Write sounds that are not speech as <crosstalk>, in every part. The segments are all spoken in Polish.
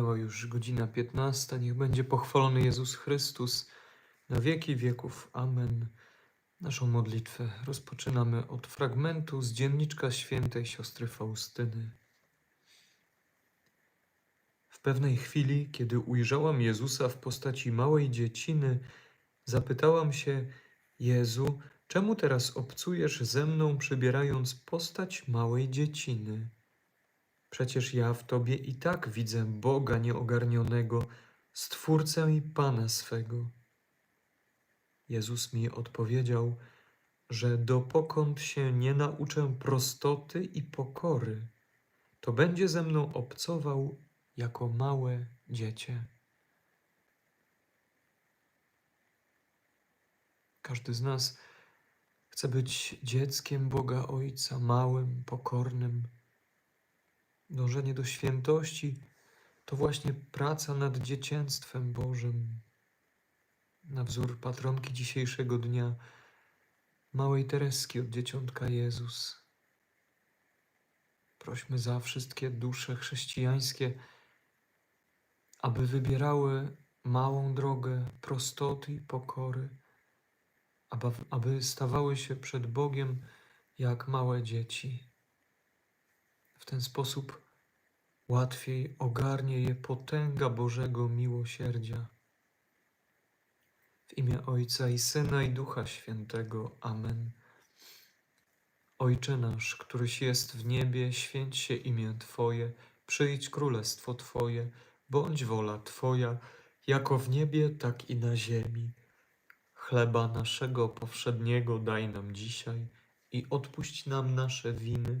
już godzina 15. Niech będzie pochwalony Jezus Chrystus na wieki wieków. Amen. Naszą modlitwę rozpoczynamy od fragmentu z dzienniczka świętej siostry Faustyny. W pewnej chwili, kiedy ujrzałam Jezusa w postaci małej dzieciny, zapytałam się: Jezu, czemu teraz obcujesz ze mną, przybierając postać małej dzieciny? Przecież ja w Tobie i tak widzę Boga nieogarnionego, Stwórcę i Pana swego. Jezus mi odpowiedział, że dopokąd się nie nauczę prostoty i pokory, to będzie ze mną obcował jako małe dziecię. Każdy z nas chce być dzieckiem Boga Ojca, małym, pokornym. Dążenie do świętości to właśnie praca nad dziecięctwem Bożym. Na wzór patronki dzisiejszego dnia, małej Tereski od dzieciątka Jezus. Prośmy za wszystkie dusze chrześcijańskie, aby wybierały małą drogę prostoty i pokory, aby, aby stawały się przed Bogiem jak małe dzieci. W ten sposób łatwiej ogarnie je potęga Bożego miłosierdzia. W imię Ojca i Syna i Ducha Świętego. Amen. Ojcze nasz, któryś jest w niebie, święć się imię Twoje, przyjdź królestwo Twoje, bądź wola Twoja, jako w niebie, tak i na ziemi. Chleba naszego powszedniego daj nam dzisiaj i odpuść nam nasze winy,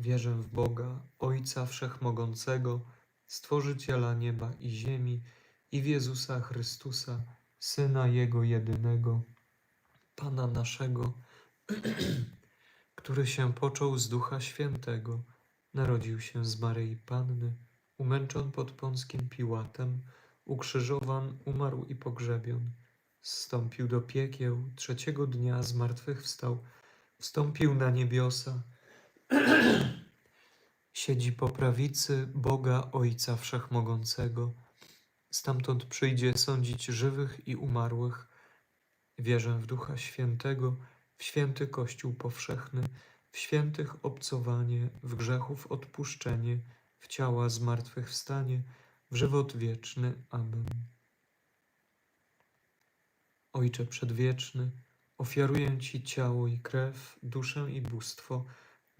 Wierzę w Boga, Ojca Wszechmogącego, Stworzyciela nieba i ziemi i w Jezusa Chrystusa, Syna Jego jedynego, Pana naszego, <clears throat> który się począł z Ducha Świętego, narodził się z Maryi Panny, umęczon pod Pąckim Piłatem, ukrzyżowan, umarł i pogrzebion, zstąpił do piekieł, trzeciego dnia zmartwychwstał, wstąpił na niebiosa, siedzi po prawicy Boga Ojca Wszechmogącego, stamtąd przyjdzie sądzić żywych i umarłych. Wierzę w Ducha Świętego, w święty Kościół powszechny, w świętych obcowanie, w grzechów odpuszczenie, w ciała zmartwychwstanie, w żywot wieczny. Amen. Ojcze Przedwieczny, ofiaruję Ci ciało i krew, duszę i bóstwo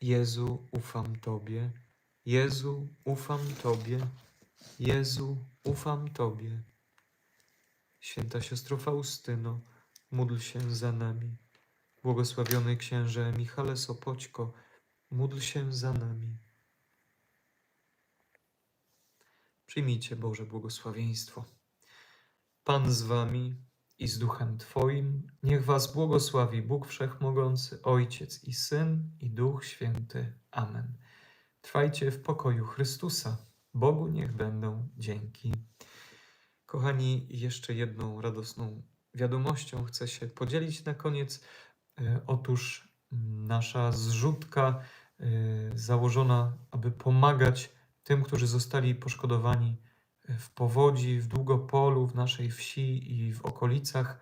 Jezu, ufam Tobie. Jezu, ufam Tobie. Jezu, ufam Tobie. Święta siostro Faustyno, módl się za nami. Błogosławiony księże Michale Sopoćko, módl się za nami. Przyjmijcie Boże błogosławieństwo. Pan z wami i z duchem Twoim, niech was błogosławi Bóg Wszechmogący, Ojciec i Syn i Duch Święty. Amen. Trwajcie w pokoju Chrystusa. Bogu niech będą dzięki. Kochani, jeszcze jedną radosną wiadomością chcę się podzielić na koniec. E, Otóż nasza zrzutka e, założona, aby pomagać tym, którzy zostali poszkodowani w powodzi, w Długopolu, w naszej wsi i w okolicach,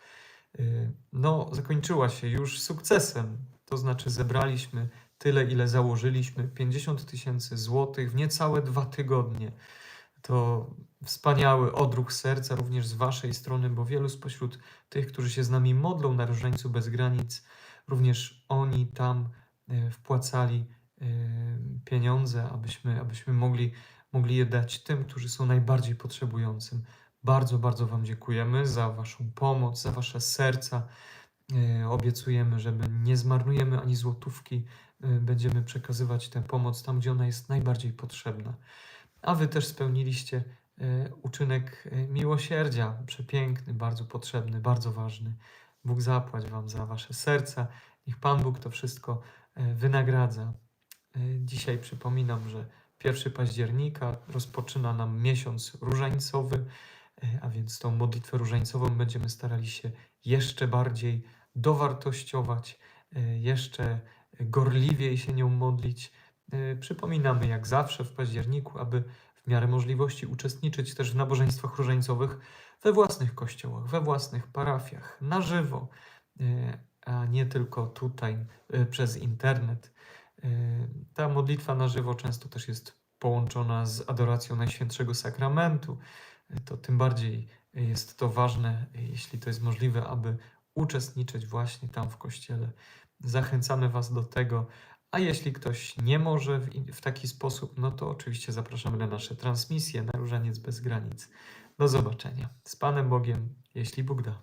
no, zakończyła się już sukcesem. To znaczy, zebraliśmy tyle, ile założyliśmy 50 tysięcy złotych w niecałe dwa tygodnie. To wspaniały odruch serca również z Waszej strony, bo wielu spośród tych, którzy się z nami modlą na Różańcu Bez Granic, również oni tam e, wpłacali e, pieniądze, abyśmy, abyśmy mogli, mogli je dać tym, którzy są najbardziej potrzebującym. Bardzo, bardzo Wam dziękujemy za Waszą pomoc, za Wasze serca. E, obiecujemy, że nie zmarnujemy ani złotówki. Będziemy przekazywać tę pomoc tam, gdzie ona jest najbardziej potrzebna. A Wy też spełniliście uczynek miłosierdzia, przepiękny, bardzo potrzebny, bardzo ważny. Bóg zapłać Wam za Wasze serca. Niech Pan Bóg to wszystko wynagradza. Dzisiaj przypominam, że 1 października rozpoczyna nam miesiąc różańcowy, a więc tą modlitwę różańcową będziemy starali się jeszcze bardziej dowartościować, jeszcze gorliwiej się nią modlić. Przypominamy jak zawsze w październiku, aby w miarę możliwości uczestniczyć też w nabożeństwach różańcowych we własnych kościołach, we własnych parafiach, na żywo, a nie tylko tutaj przez internet. Ta modlitwa na żywo często też jest połączona z adoracją Najświętszego Sakramentu. To tym bardziej jest to ważne, jeśli to jest możliwe, aby uczestniczyć właśnie tam w kościele. Zachęcamy Was do tego, a jeśli ktoś nie może w, w, taki sposób, no to oczywiście zapraszamy na nasze transmisje na Różaniec Bez Granic. Do zobaczenia. Z Panem Bogiem, jeśli Bóg da.